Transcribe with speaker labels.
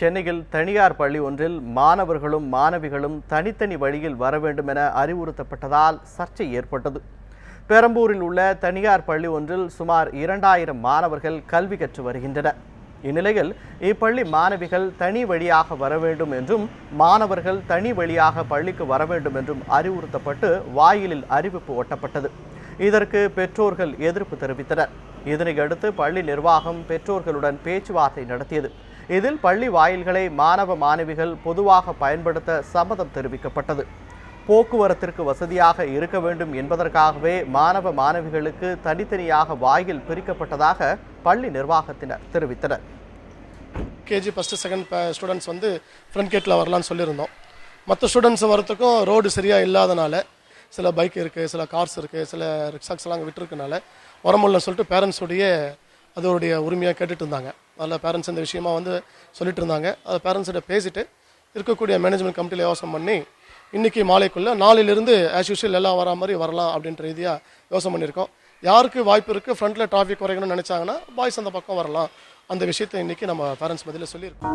Speaker 1: சென்னையில் தனியார் பள்ளி ஒன்றில் மாணவர்களும் மாணவிகளும் தனித்தனி வழியில் வர வேண்டும் என அறிவுறுத்தப்பட்டதால் சர்ச்சை ஏற்பட்டது. பெரம்பூரில் உள்ள தனியார் பள்ளி ஒன்றில் சுமார் இரண்டாயிரம் மாணவர்கள் கல்வி கற்று வருகின்றனர். இந்நிலையில் இப்பள்ளி மாணவிகள் தனி வழியாக வர வேண்டும் என்றும் மாணவர்கள் தனி வழியாக பள்ளிக்கு வர வேண்டும் என்றும் அறிவுறுத்தப்பட்டு வாயிலில் அறிவிப்பு ஒட்டப்பட்டது. இதற்கு பெற்றோர்கள் எதிர்ப்பு தெரிவித்தனர். இதனையடுத்து பள்ளி நிர்வாகம் பெற்றோர்களுடன் பேச்சுவார்த்தை நடத்தியது. இதில் பள்ளி வாயில்களை மாணவ மாணவிகள் பொதுவாக பயன்படுத்த சம்மதம் தெரிவிக்கப்பட்டது. போக்குவரத்திற்கு வசதியாக இருக்க வேண்டும் என்பதற்காகவே மாணவ மாணவிகளுக்கு தனித்தனியாக வாயில் பிரிக்கப்பட்டதாக பள்ளி நிர்வாகத்தினர் தெரிவித்தனர்.
Speaker 2: கேஜி ஃபஸ்ட்டு செகண்ட் ஸ்டூடெண்ட்ஸ் வந்து ஃப்ரண்ட் கேட்டில் வரலான்னு சொல்லியிருந்தோம். மற்ற ஸ்டூடெண்ட்ஸ் வரத்துக்கும் ரோடு சரியாக இல்லாதனால சில பைக் இருக்குது சில கார்ஸ் இருக்குது சில ரிக்ஷாக்ஸ் அங்கே விட்டுருக்கனால வர சொல்லிட்டு பேரண்ட்ஸுடைய அதோடைய உரிமையாக கேட்டுட்டு இருந்தாங்க. அதில் பேரண்ட்ஸ் இந்த விஷயமா வந்து சொல்லிட்டு இருந்தாங்க. அதை பேரண்ட்ஸ்கிட்ட பேசிட்டு இருக்கக்கூடிய மேனேஜ்மெண்ட் கமிட்டியில் யோசனை பண்ணி இன்றைக்கி மாலைக்குள்ளே நாளிலிருந்து ஆஸ் யூஷுவல் எல்லாம் வரா மாதிரி வரலாம் அப்படின்ற ரீதியாக யோசனை பண்ணியிருக்கோம். யாருக்கு வாய்ப்பு இருக்குது ஃப்ரண்ட்டில் டிராஃபிக் குறைக்கணும்னு நினச்சாங்கன்னா பாய்ஸ் அந்த பக்கம் வரலாம். அந்த விஷயத்தை இன்றைக்கி நம்ம பேரண்ட்ஸ் மத்தியில் சொல்லியிருக்கோம்.